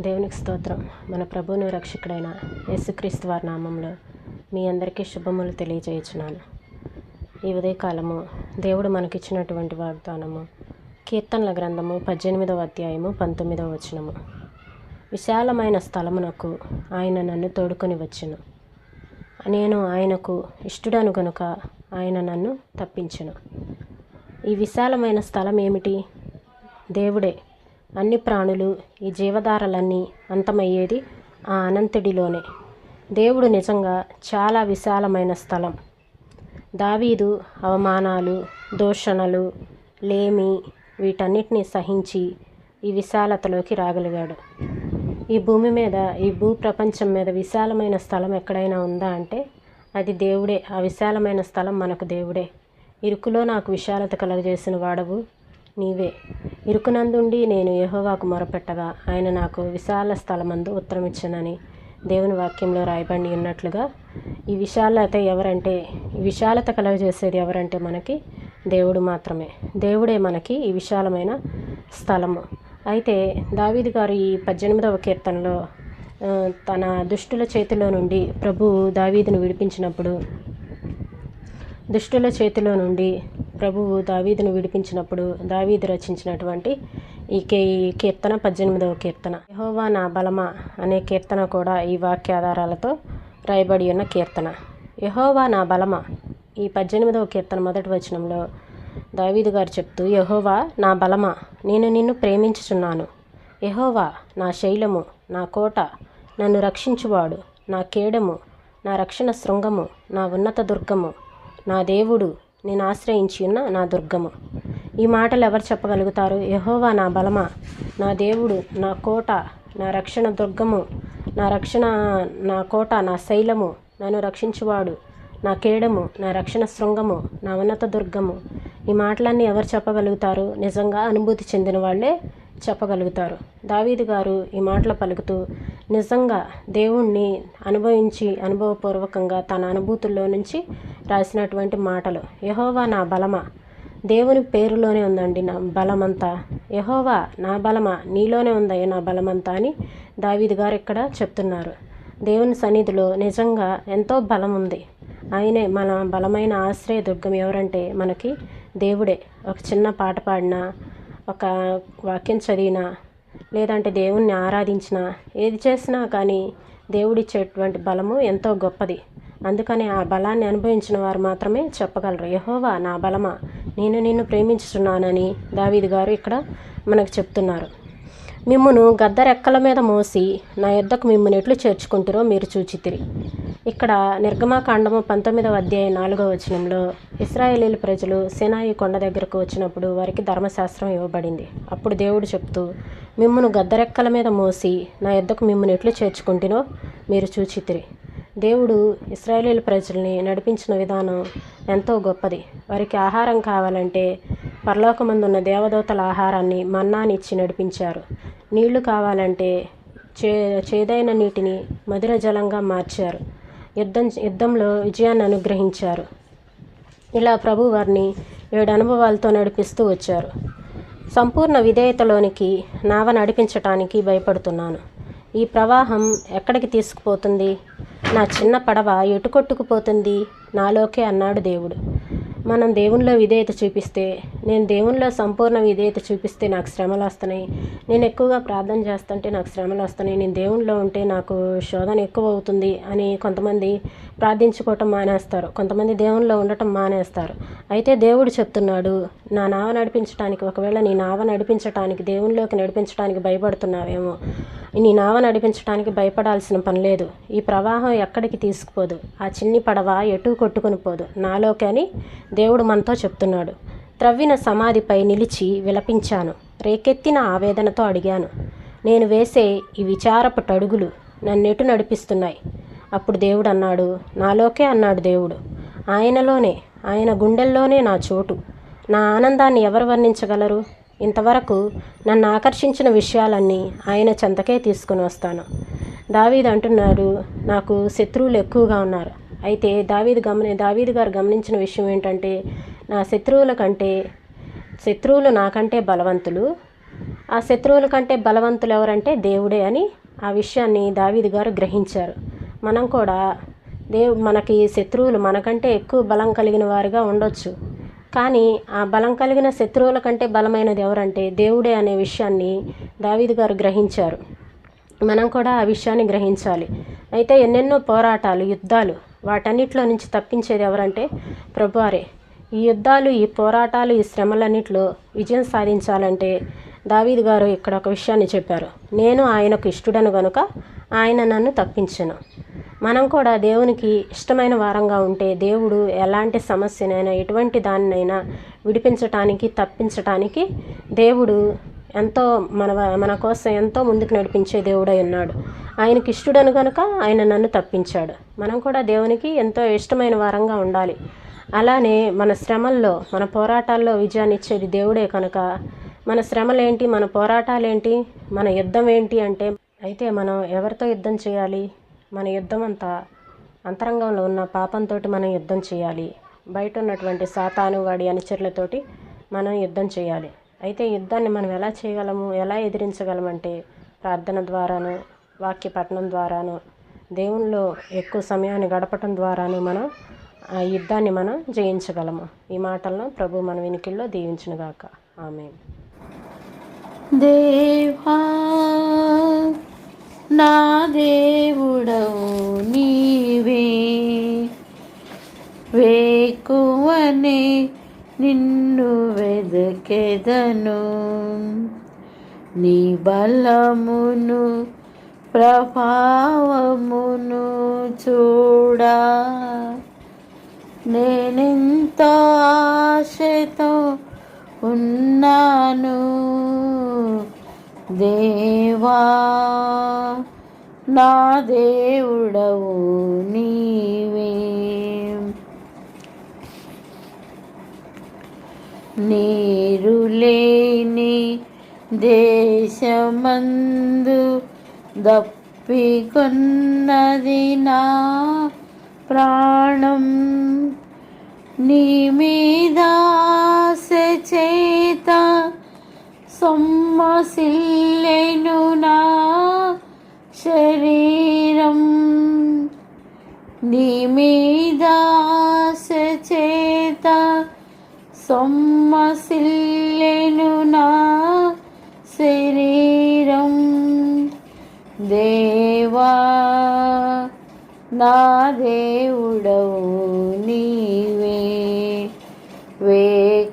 దేవునికి స్తోత్రం. మన ప్రభువును రక్షకుడైన యేసుక్రీస్తు వారి నామంలో మీ అందరికీ శుభములు తెలియజేయుచున్నాను. ఈ ఉదయకాలము దేవుడు మనకిచ్చినటువంటి వాగ్దానము కీర్తనల గ్రంథము పద్దెనిమిదవ అధ్యాయము పంతొమ్మిదవ వచనము. విశాలమైన స్థలమునకు ఆయన నన్ను తోడుకొని వచ్చును. నేను ఆయనకు ఇష్టడను గనుక ఆయన నన్ను తప్పించను. ఈ విశాలమైన స్థలం ఏమిటి దేవుడే అన్ని ప్రాణులు ఈ జీవధారలన్నీ అంతమయ్యేది ఆ అనంతుడిలోనే. దేవుడు నిజంగా చాలా విశాలమైన స్థలం. దావీదు అవమానాలు దూషణలు లేమి వీటన్నిటిని సహించి ఈ విశాలతలోకి రాగలిగాడు. ఈ భూమి మీద ఈ భూ ప్రపంచం మీద విశాలమైన స్థలం ఎక్కడైనా ఉందా అంటే అది దేవుడే. ఆ విశాలమైన స్థలం మనకు దేవుడే. ఇరుకులో నాకు విశాలత కలగజేసిన వాడవు నీవే. ఇరుకునందుండి నేను యహోవాకు మొరపెట్టగా ఆయన నాకు విశాల స్థలమందు ఉత్తరమిచ్చనని దేవుని వాక్యంలో రాయబడి ఉన్నట్లుగా ఈ విశాలత ఎవరంటే ఈ విశాలత కలగజేసేది ఎవరంటే మనకి దేవుడు మాత్రమే. దేవుడే మనకి ఈ విశాలమైన స్థలము. అయితే దావీదు గారు ఈ పద్దెనిమిదవ కీర్తనలో తన దుష్టుల చేతిలో నుండి ప్రభు దావీదును విడిపించినప్పుడు దుష్టుల చేతిలో నుండి ప్రభువు దావీదును విడిపించినప్పుడు దావీదు రచించినటువంటి ఈ కే ఈ కీర్తన పద్దెనిమిదవ కీర్తన. యహోవా నా బలమ అనే కీర్తన కూడా ఈ వాక్యాధారాలతో రాయబడి ఉన్న కీర్తన. యహోవా నా బలమ? ఈ పద్దెనిమిదవ కీర్తన మొదటి వచనంలో దావీదు గారు చెప్తూ యహోవా నా బలమ? నేను నిన్ను ప్రేమించుచున్నాను. యహోవా నా శైలము నా కోట నన్ను రక్షించువాడు. నా కేడము నా రక్షణ శృంగము నా ఉన్నత దుర్గము. నా దేవుడు నేను ఆశ్రయించి ఉన్న నా దుర్గము ఈ మాటలు ఎవరు చెప్పగలుగుతారు? యహోవా నా బలమ? నా దేవుడు నా కోట నా రక్షణ దుర్గము. నా రక్షణ నా కోట నా శైలము. నన్ను రక్షించువాడు. నా కేడము నా రక్షణ శృంగము. నా ఉన్నత దుర్గము. ఈ మాటలన్నీ ఎవరు చెప్పగలుగుతారు? నిజంగా అనుభూతి చెందిన వాళ్ళే చెప్పగలుగుతారు. దావీదు గారు ఈ మాటలు పలుకుతూ నిజంగా దేవుణ్ణి అనుభవించి అనుభవపూర్వకంగా తన అనుభూతుల్లో నుంచి రాసినటువంటి మాటలు. యహోవా నా బలమ? దేవుని పేరులోనే ఉందండి నా బలమంతా. యహోవా నా బలమ? నీలోనే ఉందయ్య నా బలమంతా అని దావీదు గారు ఇక్కడ చెప్తున్నారు. దేవుని సన్నిధిలో నిజంగా ఎంతో బలం ఉంది. ఆయనే మన బలమైన ఆశ్రయ దుర్గం ఎవరంటే మనకి దేవుడే. ఒక చిన్న పాట పాడినా ఒక వాక్యం చదివినా లేదంటే దేవుణ్ణి ఆరాధించినా ఏది చేసినా కానీ దేవుడిచ్చేటువంటి బలము ఎంతో గొప్పది. అందుకని ఆ బలాన్ని అనుభవించిన వారు మాత్రమే చెప్పగలరు. యహోవా నా బలమా? నేను నిన్ను ప్రేమించుతున్నానని దావీది గారు ఇక్కడ మనకు చెప్తున్నారు. మిమ్మును గద్దరెక్కల మీద మోసి నా యొద్దకు మిమ్మల్ని ఎట్లు చేర్చుకుంటారో మీరు చూచితిరి. ఇక్కడ నిర్గమాకాండము పంతొమ్మిదవ అధ్యాయం నాలుగవ వచనంలో ఇస్రాయేలీల ప్రజలు సినాయి కొండ దగ్గరకు వచ్చినప్పుడు వారికి ధర్మశాస్త్రం ఇవ్వబడింది. అప్పుడు దేవుడు చెప్తూ మిమ్మను గద్దరెక్కల మీద మోసి నా యొద్దకు మిమ్మల్ని ఎట్లు చేర్చుకుంటునో మీరు చూచితిరి. దేవుడు ఇస్రాయేలీల ప్రజల్ని నడిపించిన విధానం ఎంతో గొప్పది. వారికి ఆహారం కావాలంటే పరలోకమందున్న దేవదూతల ఆహారాన్ని మన్నానిచ్చి నడిపించారు. నీళ్ళు కావాలంటే చే చేదైన నీటిని మధుర జలంగా మార్చారు. యుద్ధం యుద్ధంలో విజయాన్ని అనుగ్రహించారు. ఇలా ప్రభు వారిని ఏడు అనుభవాలతో నడిపిస్తూ వచ్చారు. సంపూర్ణ విధేయతలోనికి నావ నడిపించటానికి భయపడుతున్నాను. ఈ ప్రవాహం ఎక్కడికి తీసుకుపోతుంది? నా చిన్న పడవ ఎటు కొట్టుకుపోతుంది? నాలోకే అన్నాడు దేవుడు. మనం దేవునిలో విధేయత చూపిస్తే నేను దేవునిలో సంపూర్ణ విధేయత చూపిస్తే నాకు శ్రమలు వస్తున్నాయి. నేను ఎక్కువగా ప్రార్థన చేస్తుంటే నాకు శ్రమలు వస్తున్నాయి. నేను దేవునిలో ఉంటే నాకు శోధన ఎక్కువ అవుతుంది అని కొంతమంది ప్రార్థించుకోవటం మానేస్తారు. కొంతమంది దేవునిలో ఉండటం మానేస్తారు. అయితే దేవుడు చెప్తున్నాడు నా నావ నడిపించడానికి ఒకవేళ నీ నావ నడిపించడానికి దేవునిలోకి నడిపించడానికి భయపడుతున్నావేమో. నీ నావ నడిపించడానికి భయపడాల్సిన పని లేదు. ఈ ప్రవాహం ఎక్కడికి తీసుకుపోదు. ఆ చిన్ని పడవ ఎటు కొట్టుకుని పోదు. నాలోకి అని దేవుడు మనతో చెప్తున్నాడు. త్రవ్విన సమాధిపై నిలిచి విలపించాను. రేకెత్తిన ఆవేదనతో అడిగాను. నేను వేసే ఈ విచారపు టడుగులు నన్నెటు నడిపిస్తున్నాయి. అప్పుడు దేవుడు అన్నాడు నాలోకే అన్నాడు దేవుడు. ఆయనలోనే ఆయన గుండెల్లోనే నా చోటు. నా ఆనందాన్ని ఎవరు వర్ణించగలరు? ఇంతవరకు నన్ను ఆకర్షించిన విషయాలన్నీ ఆయన చెంతకే తీసుకుని వస్తాను. దావీద్ అంటున్నాడు నాకు శత్రువులు ఎక్కువగా ఉన్నారు. అయితే దావీదు గమని దావీదు గారు గమనించిన విషయం ఏంటంటే నా శత్రువుల కంటే శత్రువులు నాకంటే బలవంతులు. ఆ శత్రువుల కంటే బలవంతులు ఎవరంటే దేవుడే అని ఆ విషయాన్ని దావీదు గారు గ్రహించారు. మనం కూడా దేవు మనకి శత్రువులు మనకంటే ఎక్కువ బలం కలిగిన వారుగా ఉండొచ్చు. కానీ ఆ బలం కలిగిన శత్రువుల కంటే బలమైనది ఎవరంటే దేవుడే అనే విషయాన్ని దావీదు గారు గ్రహించారు. మనం కూడా ఆ విషయాన్ని గ్రహించాలి. అయితే ఎన్నెన్నో పోరాటాలు యుద్ధాలు వాటన్నిటిలో నుంచి తప్పించేది ఎవరంటే ప్రభువారే. ఈ యుద్ధాలు ఈ పోరాటాలు ఈ శ్రమలన్నింటిలో విజయం సాధించాలంటే దావీద్ గారు ఇక్కడ ఒక విషయాన్ని చెప్పారు. నేను ఆయనకు ఇష్టడను గనుక ఆయన నన్ను తప్పించను. మనం కూడా దేవునికి ఇష్టమైన వారంగా ఉంటే దేవుడు ఎలాంటి సమస్యనైనా ఎటువంటి దానినైనా విడిపించటానికి తప్పించటానికి దేవుడు ఎంతో మన మన కోసం ఎంతో ముందుకు నడిపించే దేవుడై ఉన్నాడు. ఆయనకి ఇష్టడను కనుక ఆయన నన్ను తప్పించాడు. మనం కూడా దేవునికి ఎంతో ఇష్టమైన వారంగా ఉండాలి. అలానే మన శ్రమల్లో మన పోరాటాల్లో విజయాన్ని ఇచ్చేది దేవుడే కనుక. మన శ్రమలేంటి మన పోరాటాలేంటి మన యుద్ధం ఏంటి అంటే అయితే మనం ఎవరితో యుద్ధం చేయాలి? మన యుద్ధం అంతా అంతరంగంలో ఉన్న పాపంతో మనం యుద్ధం చేయాలి. బయట ఉన్నటువంటి సాతాను వాడి అనుచరులతోటి మనం యుద్ధం చేయాలి. అయితే యుద్ధాన్ని మనం ఎలా చేయగలము? ఎలా ఎదిరించగలమంటే ప్రార్థన ద్వారాను వాక్య పఠనం ద్వారాను దేవునిలో ఎక్కువ సమయాన్ని గడపటం ద్వారాను మనం ఆ యుద్ధాన్ని మనం జయించగలము. ఈ మాటలను ప్రభు మన వినికిల్లో దీవించునుగాక. ఆమె దేవా నా దేవుడవు నీవే. వేకువనే నిన్ను వెదకెదను. నీ బలమును ప్రభావమును చూడా. నేనెంతో ఆశతో ఉన్నాను? దేవా నా దేవుడవు నీవే. నీరు లేని దేశమందు దప్పికొన్నది నా ప్రాణం. నీ చేత సొమ్మసిల్లెను నా శరీరం. నీ చేత సొమ్మసిల్లెను నా శరీరం. దేవా నా దేవుడవు నీవే.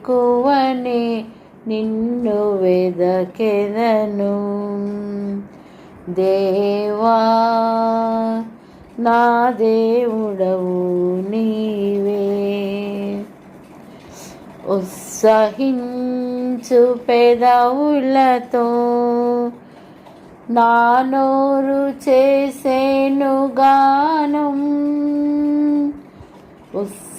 ఎక్కువనే నిన్ను వెదకెదను. దేవా నా దేవుడవు నీవే. ఉత్సహించు పెదవులతో నా నోరు చేసేను గానం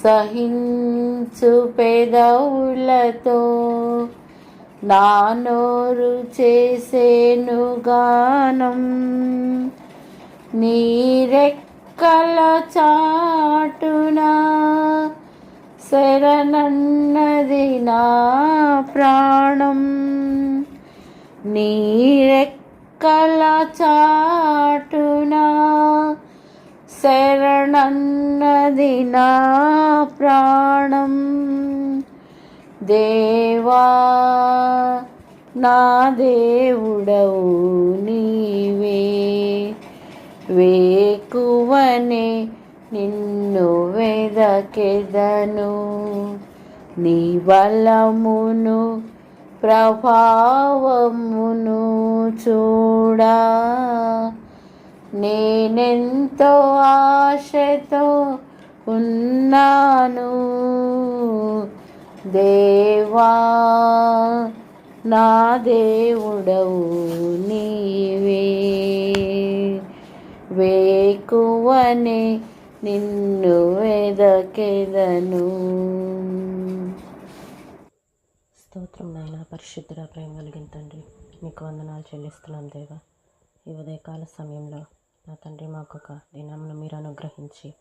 సహించు పెదవులతో నా నోరు చేసేను గానం. నీరెక్కల చాటున శరణన్నది నా ప్రాణం. నీరెక్కల చాటునా శరణన్నది నా ప్రాణం దేవా నా దేవుడవు నీవే వేకువనే నిన్ను వెదకెదను నీ బలమును ప్రభావమును చూడా। నేనెంతో ఆశతో ఉన్నాను. దేవా నా దేవుడవు నీవే. వేకువనే నిన్ను వెదకెదను. స్తోత్రం నాయన పరిశుద్ధుడ ప్రేమ కలిగిన తండ్రి మీకు వందనాలు చెల్లిస్తున్నాం దేవా. ఈ ఉదయకాల సమయంలో నా తండ్రి మాకు ఒక దినమును మీరు అనుగ్రహించి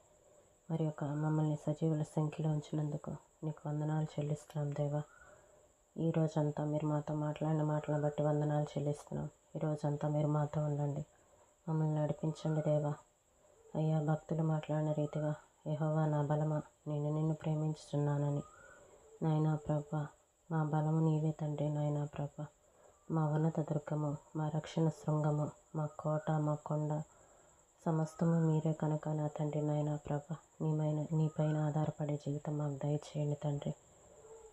మరి యొక్క మమ్మల్ని సజీవుల సంఖ్యలో ఉంచినందుకు నీకు వందనాలు చెల్లిస్తున్నాం దేవా. ఈ రోజంతా మీరు మాతో మాట్లాడిన మాటలను బట్టి వందనాలు చెల్లిస్తున్నాం. ఈ రోజంతా మీరు మాతో ఉండండి. మమ్మల్ని నడిపించండి దేవా. అయ్యా భక్తులు మాట్లాడిన రీతిగా యెహోవా నా బలమా? నేను నిన్ను ప్రేమించుతున్నానని నాయనా ప్రభ మా బలము నీవే తండ్రి నాయనా ప్రభ. మా ఉన్నత దుర్గము మా రక్షణ శృంగము మా కోట మా కొండ సమస్తము మీరే కనుక నా తండ్రి నాయన ప్రభ. నీమైన నీపైన ఆధారపడే జీవితం మాకు దయచేయండి తండ్రి.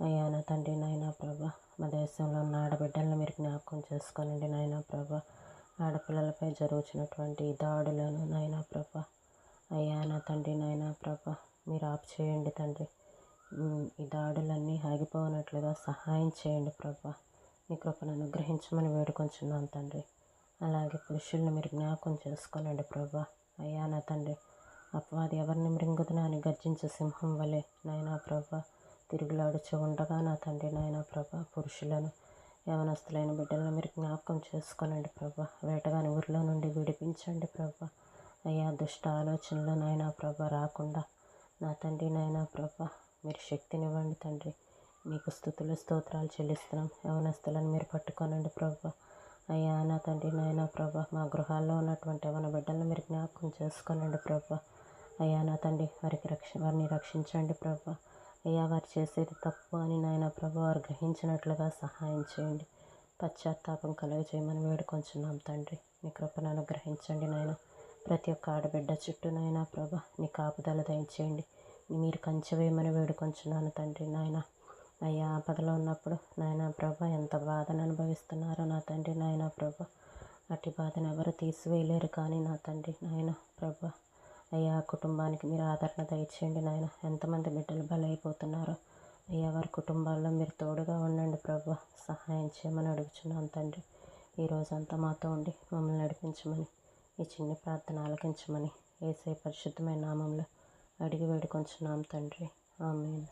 అయ్యా నా తండ్రి నాయన ప్రభ మా దేశంలో ఉన్న ఆడబిడ్డలను మీరు జ్ఞాపకం చేసుకోనండి నాయన ప్రభ. ఆడపిల్లలపై జరుగుతున్నటువంటి దాడులను నాయన ప్రభ. అయ్యా నా తండ్రి నాయన ప్రభ మీరు ఆపు చేయండి తండ్రి ఈ దాడులన్నీ ఆగిపోనట్లుగా సహాయం చేయండి ప్రభా. మీ కృపను అనుగ్రహించమని వేడుకొంచున్నాను తండ్రి. అలాగే పురుషుల్ని మీరు జ్ఞాపకం చేసుకోనండి ప్రభా. అయ్యా నా తండ్రి అపవాది ఎవరిని మృంగుతున్నా అని గర్జించే సింహం వలె నాయనా ప్రభా తిరుగులాడుచు ఉండగా నా తండ్రి నాయనా ప్రభా పురుషులను యవనస్తులైన బిడ్డలను మీరు జ్ఞాపకం చేసుకోనండి ప్రభా. వేటగాని ఊరిలో నుండి విడిపించండి ప్రభా. అయ్యా దుష్ట ఆలోచనలు నాయనా ప్రభా రాకుండా నా తండ్రి నాయనా ప్రభా మీరు శక్తినివ్వండి తండ్రి. మీకు స్థుతులు స్తోత్రాలు చెల్లిస్తున్నాం. యవనస్తులను మీరు పట్టుకోనండి ప్రభా. అయ్యా నా తండ్రి నాయనా ప్రభా మా గృహాల్లో ఉన్నటువంటి మన బిడ్డలను మీరు జ్ఞాపకం చేసుకోనండి ప్రభా. అయ్యా నా తండ్రి వారికి రక్ష వారిని రక్షించండి ప్రభా. అయ్యా వారు చేసేది తప్పు అని నాయన ప్రభు వారు గ్రహించినట్లుగా సహాయం చేయండి. పశ్చాత్తాపం కలుగజేయమని వేడుకొంచున్నాం తండ్రి. నీ కృపను అనుగ్రహించండి నాయన. ప్రతి ఒక్క ఆడబిడ్డ చుట్టూ ప్రభ నీ కాపుదల దయచేయండి. మీరు కంచెవేయమని వేడుకొంచున్నాను తండ్రి నాయన. అయ్యా ఆపదలో ఉన్నప్పుడు నాయన ప్రభ ఎంత బాధను అనుభవిస్తున్నారో నా తండ్రి నాయన ప్రభ. అట్టి బాధను ఎవరు తీసివేయలేరు కానీ నా తండ్రి నాయన ప్రభ. అయ్యా ఆ కుటుంబానికి మీరు ఆదరణ దయచేయండి నాయన. ఎంతమంది బిడ్డలు బలైపోతున్నారో. అయ్యా వారి కుటుంబాల్లో మీరు తోడుగా ఉండండి ప్రభు. సహాయం చేయమని అడుగుచున్నాను తండ్రి. ఈ రోజంతా మాతో ఉండి మమ్మల్ని నడిపించమని ఈ చిన్న ప్రార్థన ఆలకించమని ఏసై పరిశుద్ధమైన నామంలో అడిగి వేడుకొంచున్నాం తండ్రి. ఆమె